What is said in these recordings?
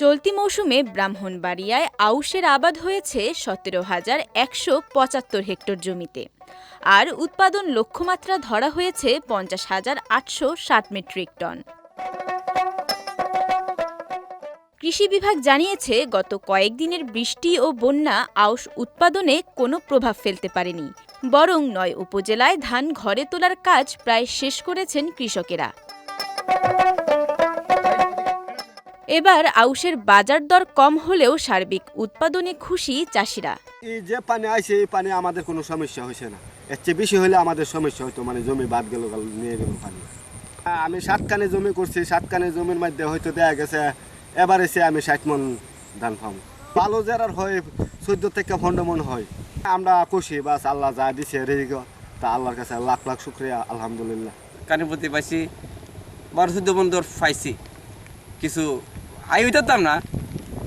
চলতি মৌসুমে ব্রাহ্মণবাড়িয়ায় আউশের আবাদ হয়েছে সতেরো হাজার একশো পঁচাত্তর হেক্টর জমিতে। আর উৎপাদন লক্ষ্যমাত্রা ধরা হয়েছে পঞ্চাশ হাজার আটশো ষাট মেট্রিক টন। কৃষি বিভাগ জানিয়েছে, গত কয়েকদিনের বৃষ্টি ও বন্যা আউশ উৎপাদনে কোনো প্রভাব ফেলতে পারেনি, বরং নয় উপজেলায় ধান ঘরে তোলার কাজ প্রায় শেষ করেছেন কৃষকেরা। এবার আউশের বাজার দর কম হলেও সার্বিক উৎপাদনে খুশি চাষিরা। এই যে পানি আইছে এই পানি আমাদের কোনো সমস্যা হয়েছে না। এর চেয়ে বেশি হলে আমাদের সমস্যা হতো মানে জমি বাদ গেল গেল- নিয়ে গেল পানি। আমি সাত কানে জমি করছি সাত কানে জমির মধ্যে হয়তো দেয়া গেছে এবার এসে আমি ষাট মন ধান পাম ভালো যারার হয় চোদ্দ থেকে পনেরো মন হয়। আমরা খুশি বাস আল্লাহ যা দিছে রেজিক তা আল্লাহর কাছে লাখ লাখ শুক্রিয়া আলহামদুলিল্লাহ। কানের প্রতি পাইছি বারো চোদ্দ মন দর পাইছি। কিছু আই হইতাম না।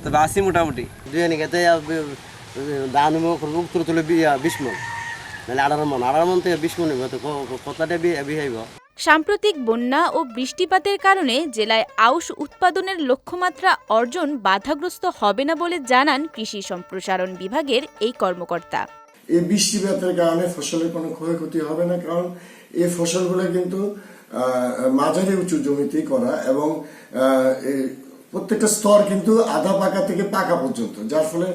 তবে আসি মোটামুটি। দুই নিকেতে ধান উত্তর তুলে বিশ মন। মানে আঠারো মন। আঠারো মন থেকে বিশ মন তো কতটা বিহাইব সাম্প্রতিক বন্যা ও বৃষ্টিপাতের কারণে জেলায় আউশ উৎপাদনের লক্ষ্যমাত্রা অর্জন বাধাগ্রস্ত হবে না বলে জানান কৃষি সম্প্রসারণ বিভাগের এই কর্মকর্তা। এই বৃষ্টিপাতের কারণে ফসলের কোনো ক্ষয়ক্ষতি হবে না কারণ এই ফসলগুলো কিন্তু মাঝারি উঁচু জমিতেই করা এবং প্রত্যেকটা স্তর কিন্তু আধা পাকা থেকে পাকা পর্যন্ত, যার ফলে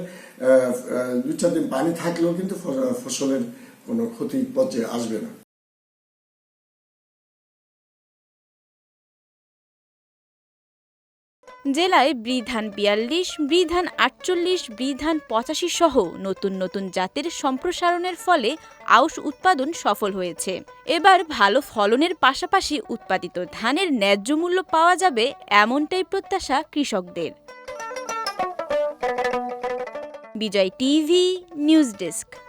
দু চার দিন পানি থাকলেও কিন্তু ফসলের কোনো ক্ষতি পথে আসবে না। জেলায় বৃধান বিয়াল্লিশ, বৃধান আটচল্লিশ, বৃধান পঁচাশি সহ নতুন নতুন জাতের সম্প্রসারণের ফলে আউশ উৎপাদন সফল হয়েছে। এবার ভালো ফলনের পাশাপাশি উৎপাদিত ধানের ন্যায্য মূল্য পাওয়া যাবে এমনটাই প্রত্যাশা কৃষকদের। Bijoy TV, news desk.